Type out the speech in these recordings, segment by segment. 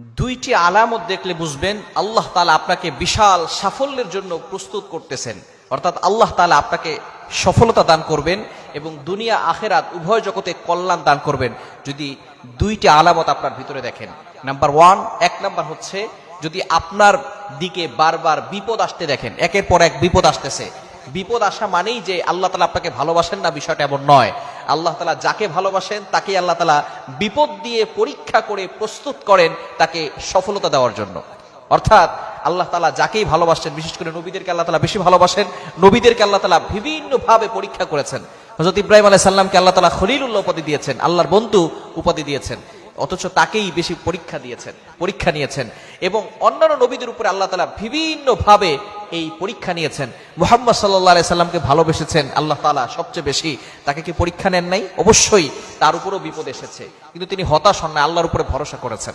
দুইটি আলামত দেখলে বুঝবেন আল্লাহ তালা আপনাকে বিশাল সাফল্যের জন্য প্রস্তুত করতেছেন। অর্থাৎ আল্লাহ তালা আপনাকে সফলতা দান করবেন এবং দুনিয়া, আখেরাত, উভয় জগতে কল্যাণ দান করবেন। যদি দুইটি আলামত আপনার ভিতরে দেখেন। নাম্বার ওয়ান, এক নাম্বার হচ্ছে যদি আপনার দিকে বারবার বিপদ আসতে দেখেন, একের পর এক বিপদ আসতেছে। বিপদ আসা মানেই যে আল্লাহ তালা আপনাকে ভালোবাসেন না, বিষয়টা এমন নয়। আল্লাহ তালা যাকে ভালোবাসেন তাকে আল্লাহ তালা বিপদ দিয়ে পরীক্ষা করে প্রস্তুত করেন তাকে সফলতা দেওয়ার জন্য। অর্থাৎ আল্লাহ তালা যাকেই ভালোবাসেন, বিশেষ করে নবীদেরকে আল্লাহ তালা বেশি ভালোবাসেন, নবীদেরকে আল্লাহ তালা বিভিন্নভাবে পরীক্ষা করেছেন। হজরত ইব্রাহিম আলাহ সাল্লামকে আল্লাহ তালা খলিলুল্লাহ উপাধি দিয়েছেন, আল্লাহর বন্ধু উপাধি দিয়েছেন, অথচ তাকেই বেশি পরীক্ষা দিয়েছেন, পরীক্ষা নিয়েছেন। এবং অন্যান্য নবীদের উপরে আল্লাহ তালা বিভিন্নভাবে এই পরীক্ষা নিয়েছেন। মোহাম্মদ সাল্লাহ সাল্লামকে ভালোবেসেছেন। আল্লাহ তালা সবচেয়ে বেশি তাকে কি পরীক্ষা নেন নাই? অবশ্যই তার উপরও বিপদ এসেছে। কিন্তু তিনি হতাশ হন না, আল্লাহর উপরে ভরসা করেছেন।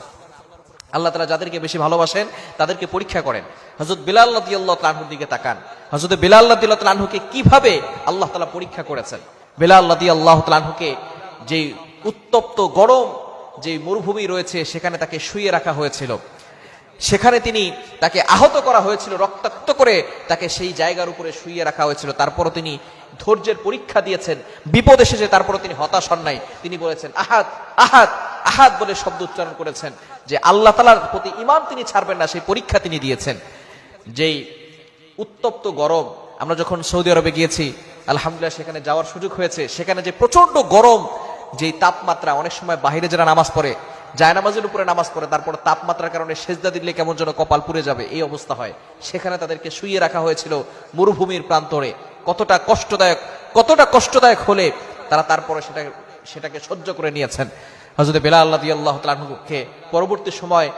আল্লাহ তালা যাদেরকে বেশি ভালোবাসেন, তাদেরকে পরীক্ষা করেন। হজরত বিলাল আল্লাহ তালাহুর দিকে তাকান। হজরত বিলাল তালাহুকে কীভাবে আল্লাহ তালা পরীক্ষা করেছেন? বিলাল আল্লাহ তালাহুকে যে উত্তপ্ত গরম যে মরুভূমি রয়েছে, সেখানে তাকে শুয়ে রাখা হয়েছিল। সেখানে তিনি তাকে আহত করা হয়েছিল, রক্তাক্ত করে তাকে সেই জায়গার উপরে শুইয়ে রাখা হয়েছিল। তারপরও তিনি ধৈর্যের পরীক্ষা দিয়েছেন, বিপদ এসেছে, তারপরও তিনি হতাশ হন নাই। তিনি বলেছেন আহাত আহাত আহাত বলে শব্দ উচ্চারণ করেছেন, যে আল্লাহ তালার প্রতি ইমান তিনি ছাড়বেন না, সেই পরীক্ষা তিনি দিয়েছেন। যেই উত্তপ্ত গরম, আমরা যখন সৌদি আরবে গিয়েছি, আলহামদুলিল্লাহ সেখানে যাওয়ার সুযোগ হয়েছে। সেখানে যে প্রচণ্ড গরম, যেই তাপমাত্রা, অনেক সময় বাহিরে যারা নামাজ পড়ে যায় নামাজের উপরে নামাজ পড়ে, তারপর তাপমাত্রার কারণে সেজদা দিলে কেমন যেন কপাল পুড়ে যাবে, এই অবস্থা হয়। সেখানে তাদেরকে শুইয়ে রাখা হয়েছিল মরুভূমির প্রান্তরে। কতটা কষ্টদায়ক কতটা কষ্টদায়ক হলে তারা তারপরে সেটা, সেটাকে সহ্য করে নিয়েছেন। হজরত বেলা আল্লাহ আল্লাহ তালুকে পরবর্তী সময়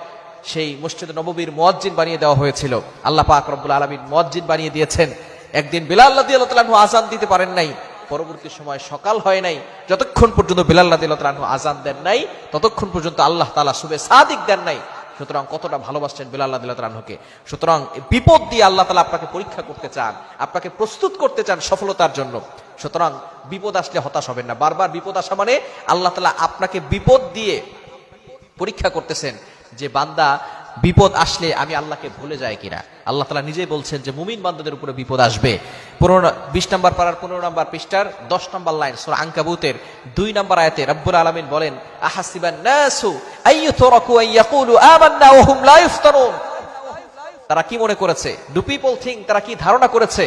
সেই মসজিদ নববীর মোয়াজ্জিন বানিয়ে দেওয়া হয়েছিল। আল্লাহ পাক রব্বুল আলমিন মোয়াজ্জিন বানিয়ে দিয়েছেন। একদিন বেলা আল্লাহ আল্লাহ তালু আজান দিতে পারেন নাই। পরবর্তী সময় সকাল হয় নাই, যতক্ষণ পর্যন্ত বিলাল রাদিল্লাহু আজান দেন নাই, ততক্ষণ পর্যন্ত আল্লাহ তালা শুভে সাদিক দেন নাই। সুতরাং কতটা ভালোবাসছেন বিলাল রাদিল্লাহুকে সুতরাং বিপদ দিয়ে আল্লাহ তালা আপনাকে পরীক্ষা করতে চান, আপনাকে প্রস্তুত করতে চান সফলতার জন্য। সুতরাং বিপদ আসলে হতাশ হবেন না। বারবার বিপদ আসা মানে আল্লাহ তালা আপনাকে বিপদ দিয়ে পরীক্ষা করতেছেন যে বান্দা বিপদ আসলে আমি আল্লাহকে ভুলে যাই কিনা? আল্লাহ তালা নিজেই বলছেন যে, মুমিন বান্দাদের উপরে বিপদ আসবে। পনেরো বিশ নম্বর পাড়ার পনেরো নম্বর পৃষ্ঠার দশ নম্বর লাইন, সোর আঙ্কাবুতের দুই নম্বর আয়াতে রব্বুল আলমিন বলেন তারা কি মনে করেছে? ডু পিপল থিঙ্ক তারা কি ধারণা করেছে?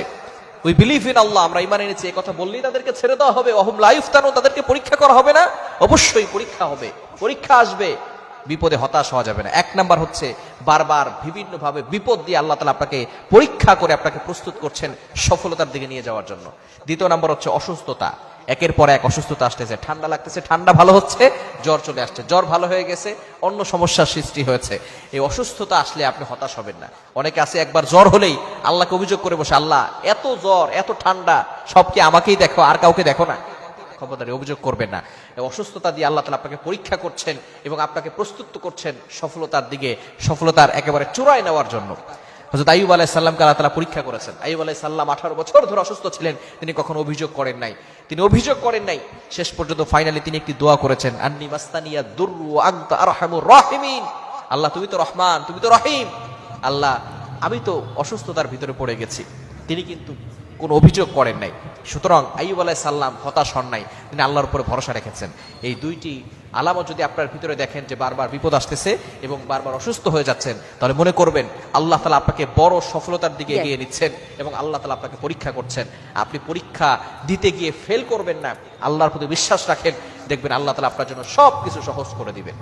উই বিলিভ ইন আল্লাহ, আমরা ইমান এনেছি, এই কথা বললেই তাদেরকে ছেড়ে দেওয়া হবে। অহম লাইফ তানু তাদেরকে পরীক্ষা করা হবে না? অবশ্যই পরীক্ষা হবে, পরীক্ষা আসবে। বিপদে হতাশ হওয়া যাবে না। এক নাম্বার হচ্ছে, বারবার বিভিন্ন ভাবে বিপদ দিয়ে আল্লাহ তালা আপনাকে পরীক্ষা করে আপনাকে প্রস্তুত করছেন সফলতার দিকে নিয়ে যাওয়ার জন্য। দ্বিতীয় নাম্বার হচ্ছে অসুস্থতা। একের পর এক অসুস্থতা আসতেছে, ঠান্ডা লাগতেছে, ঠান্ডা ভালো হচ্ছে, জ্বর চলে আসছে। জ্বর ভালো হয়ে গেছে, অন্য সমস্যার সৃষ্টি হয়েছে। এই অসুস্থতা আসলে আপনি হতাশ হবেন না। অনেকে আছে, একবার জ্বর হলেই আল্লাহকে অভিযোগ করে বসে, আল্লাহ, এত জ্বর, এত ঠান্ডা, সব কি আমাকেই দেখো, আর কাউকে দেখো না? খবরদারি অভিযোগ করবেন না। অসুস্থতা দিয়ে আল্লাহ তালা আপনাকে পরীক্ষা করছেন এবং আপনাকে প্রস্তুত করছেন সফলতার দিকে, সফলতার একেবারে চূড়ায় নেওয়ার জন্য। হজরত আইব আলাহ সাল্লামকে আল্লাহ তালা পরীক্ষা করেছেন। আইব আলাহ সাল্লাম আঠারো বছর ধরে অসুস্থ ছিলেন, তিনি কখনো অভিযোগ করেন নাই। তিনি অভিযোগ করেন নাই, শেষ পর্যন্ত ফাইনালি তিনি একটি দোয়া করেছেন, আন্নি মাস্তানিয়া দুর্রু আংতা আরহামুর রাহিমিন। আল্লাহ তুমি তো রহমান, তুমি তো রহিম। আল্লাহ, আমি তো অসুস্থতার ভিতরে পড়ে গেছি। তিনি কিন্তু কোনো অভিযোগ করেন নাই। সুতরাং আইব আলাহ সাল্লাম হতাশ হন নাই। তিনি আল্লাহর উপরে ভরসা রেখেছেন। এই দুইটি আলামত যদি আপনার ভিতরে দেখেন যে বারবার বিপদ আসতেছে এবং বারবার অসুস্থ হয়ে যাচ্ছেন তাহলে মনে করবেন আল্লাহ তালা আপনাকে বড় সফলতার দিকে এগিয়ে নিচ্ছেন এবং আল্লাহ তালা আপনাকে পরীক্ষা করছেন। আপনি পরীক্ষা দিতে গিয়ে ফেল করবেন না। আল্লাহর প্রতি বিশ্বাস রাখেন। দেখবেন আল্লাহ তালা আপনার জন্য সব কিছু সহজ করে দিবেন।